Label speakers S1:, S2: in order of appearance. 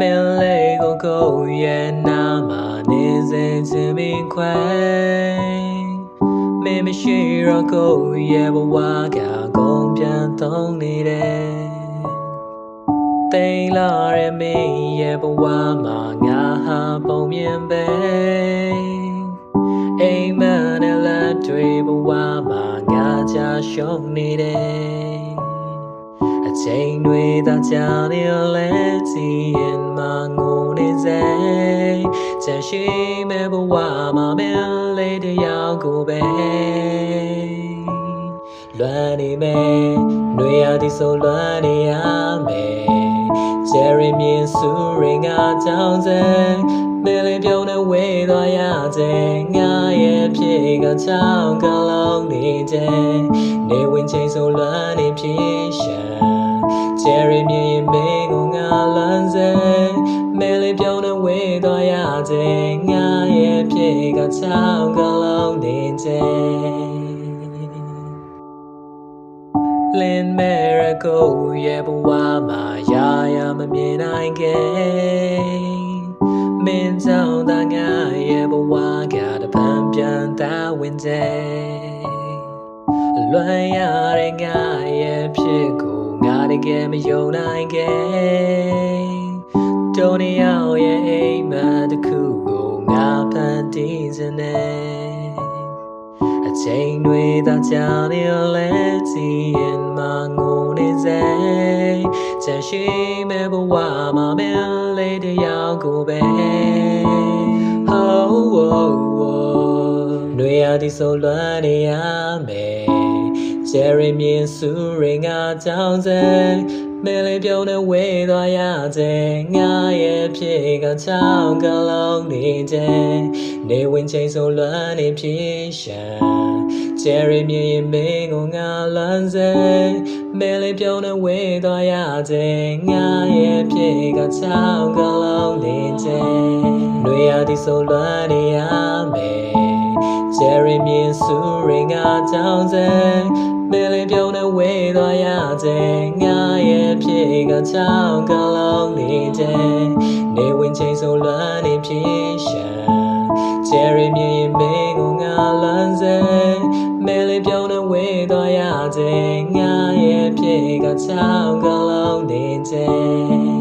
S1: ကိုကိုရဲ့နာမှာနေစေချင်မိခွဲမင်းမရှိတော့ကိုရဲ့ဘဝကကုန်ပြန်သုံးနေတယ်တိမ်လာရဲ့မင်းရဲ့ဘဝမှာငါဟာပုံမြင်ပဲအိမ်မက်နဲ့လက်တွေဘဝမှာငါချရှုံးနေတယ်အ ချိန်တွေသာကြာနေလဲစီရင်မငိုနေစေချင်ရှိမဲ့ဘဝမှာမလေးတယောက်ကိုပဲလွမ်းနေမယ်နှွေရသည်ဆိုလွမ်းနေရမယ်ဂျယ်ရီမြင်စုရင်ငါကြောင်းစဲမလေးပြုံးနဲ့ဝေးသွားရတဲ့ငါရဲ့ဖြစ်ကချောင်းကလုံးနေတဲ့နေဝင်ချိန်ဆိုလွမ်းနေဖြစ်ရှာ Jerry မြင်မင်းကိုငါလမ်းစေမဲလေးပြောင်းနေဝေးသွားရတဲ့ငါရဲ့ဖြစ်ကချောင်းကလုံးနေတဲ့လင်းမဲရကိုရဲ့ဘဝမှာရာရာမမြင်နိုင်ခဲ့မင်းကြောင့်တငါရဲ့ဘဝကတပံပြန်တာဝင်တဲ့လွန်ရတဲ့ငါရဲ့ဖြစ်ကိုငါ တကယ်မယုံနိုင်ခဲ့တုံးရအောင်ရဲ့အိမ်မက်တစ်ခုကိုငါဖန်တီးစနေအချိန်တွေသာကြာနေလဲစီရင်မငိုနေစေချင်ရှိမဲ့ဘဝမှာမလေးတယောက်ကိုပဲ Oh, oh, oh. နှွေရသည်ဆိုလွမ်းနေရမယ်ဂျယ်ရီမြင်စုရင်ငါကြောင်းစဲမဲလေးပြုံးနဲ့ဝေးသွားရတဲ့ငါရဲ့ဖြစ်ကချောင်းကလုံးနေတဲ့နေဝင်ချိန်ဆိုလွမ်းနေဖြစ်ရှာဂျယ်ရီမြင်ရင်မင်းကိုငါလမ်းစဲမဲလေးပြုံးနဲ့ဝေးသွားရတဲ့ငါရဲ့ဖြစ်ကချောင်းကလုံးနေတဲ့နှွေရသည်ဆိုလွမ်းနေရမယ် Jerry မြင်စုရင်ငါကြောင်းစဲမဲလေးပြုံးနဲ့ဝေးသွားရတဲ့ငါရဲ့ဖြစ်ကချောင်းကလုံးနေတဲ့နေဝင်ချိန်ဆိုလွမ်းနေဖြစ်ရှာ Jerry မြင်ရင်မင်းကိုငါလမ်းစဲမဲလေးပြုံးနဲ့ဝေးသွားရတဲ့ငါရဲ့ဖြစ်ကချောင်းကလုံးနေတဲ့